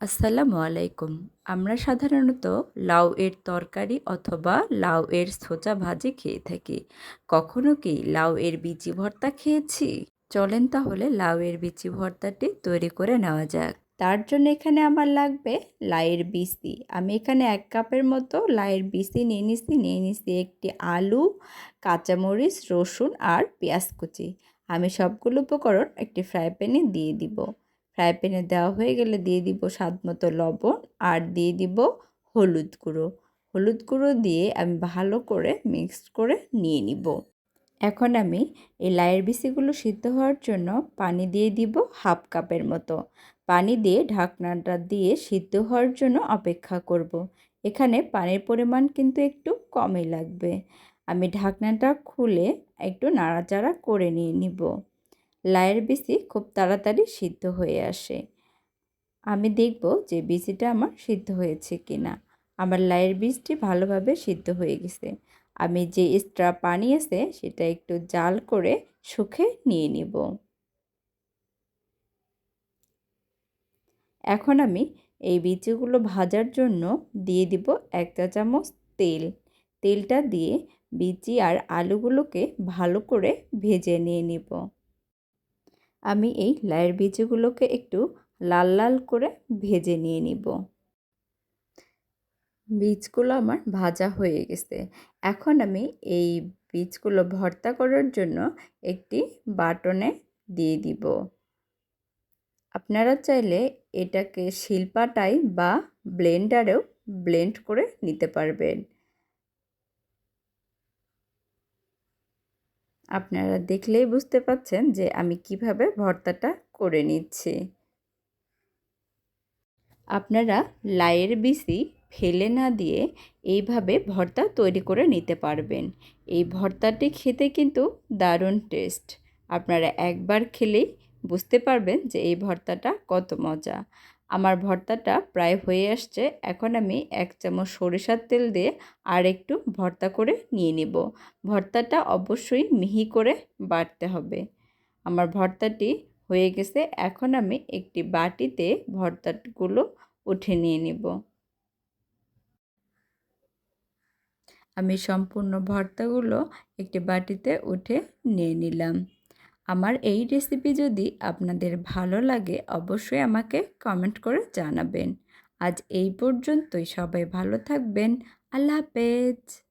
আসসালামু আলাইকুম। আমরা সাধারণত লাউ এর তরকারি অথবা লাউ এর ছোচা ভাজি খেয়ে থাকি। কখনো কি লাউ এর বিচি ভর্তা খেয়েছি? চলেন তাহলে লাউ এর বিচি ভর্তাটি তৈরি করে নেওয়া যাক। তার জন্য এখানে আমার লাগবে লাইয়ের বিচি। আমি এখানে এক কাপের মতো লাইয়ের বিচি নিয়ে নিচ্ছি নিয়ে নিচ্ছি একটি আলু, কাঁচামরিচ, রসুন আর পেঁয়াজ কুচি। আমি সবগুলো উপকরণ একটি ফ্রাই প্যানে দিয়ে দিব। ফ্রাই প্যানে দেওয়া হয়ে গেলে দিয়ে দিব স্বাদ মতো লবণ আর দিয়ে দিব হলুদ গুঁড়ো। হলুদ গুঁড়ো দিয়ে আমি ভালো করে মিক্স করে নিয়ে নিব। এখন আমি এই লাইয়ের বিসিগুলো সিদ্ধ হওয়ার জন্য পানি দিয়ে দিব হাফ কাপের মতো। পানি দিয়ে ঢাকনাটা দিয়ে সিদ্ধ হওয়ার জন্য অপেক্ষা করব। এখানে পানির পরিমাণ কিন্তু একটু কমই লাগবে। আমি ঢাকনাটা খুলে একটু নাড়াচাড়া করে নিয়ে নিব। লাইয়ের বিচি খুব তাড়াতাড়ি সিদ্ধ হয়ে আসে। আমি দেখব যে বিচিটা আমার সিদ্ধ হয়েছে কি না আমার লাইয়ের বীজটি ভালোভাবে সিদ্ধ হয়ে গেছে। আমি যে এক্সট্রা পানি আছে সেটা একটু জাল করে শুকে নিয়ে নিব। এখন আমি এই বিচিগুলো ভাজার জন্য দিয়ে দিব এক চা চামচ তেল। তেলটা দিয়ে বিচি আর আলুগুলোকে ভালো করে ভেজে নিয়ে নিব। আমি এই লাইয়ের বীজগুলোকে একটু লাল লাল করে ভেজে নিয়ে নিব। বীজগুলো আমার ভাজা হয়ে গেছে। এখন আমি এই বীজগুলো ভর্তা করার জন্য একটি বাটনে দিয়ে দিব। আপনারা চাইলে এটাকে শিল্পাটাই বা ব্লেন্ডারেও ব্লেন্ড করে নিতে পারবেন। আপনারা দেখলেই বুঝতে পাচ্ছেন যে আমি কীভাবে ভর্তাটা করে নিচ্ছি। আপনারা লাইয়ের বিসি ফেলে না দিয়ে এইভাবে ভর্তা তৈরি করে নিতে পারবেন। এই ভর্তাটি খেতে কিন্তু দারুণ টেস্ট। আপনারা একবার খেলেই বুঝতে পারবেন যে এই ভর্তাটা কত মজা। আমার ভর্তাটা প্রায় হয়ে আসছে। এখন আমি এক চামচ সরিষার তেল দিয়ে আর একটু ভর্তা করে নিয়ে নেব। ভর্তাটা অবশ্যই মিহি করে বাটতে হবে। আমার ভর্তাটি হয়ে গেছে। এখন আমি একটি বাটিতে ভর্তাগুলো উঠে নিয়ে নেব। আমি সম্পূর্ণ ভর্তাগুলো একটি বাটিতে উঠে নিয়ে নিলাম। আমার এই রেসিপি যদি আপনাদের ভালো লাগে, অবশ্যই আমাকে কমেন্ট করে জানাবেন। আজ এই পর্যন্তই, সবাই ভালো থাকবেন। আল্লাহ হাফেজ।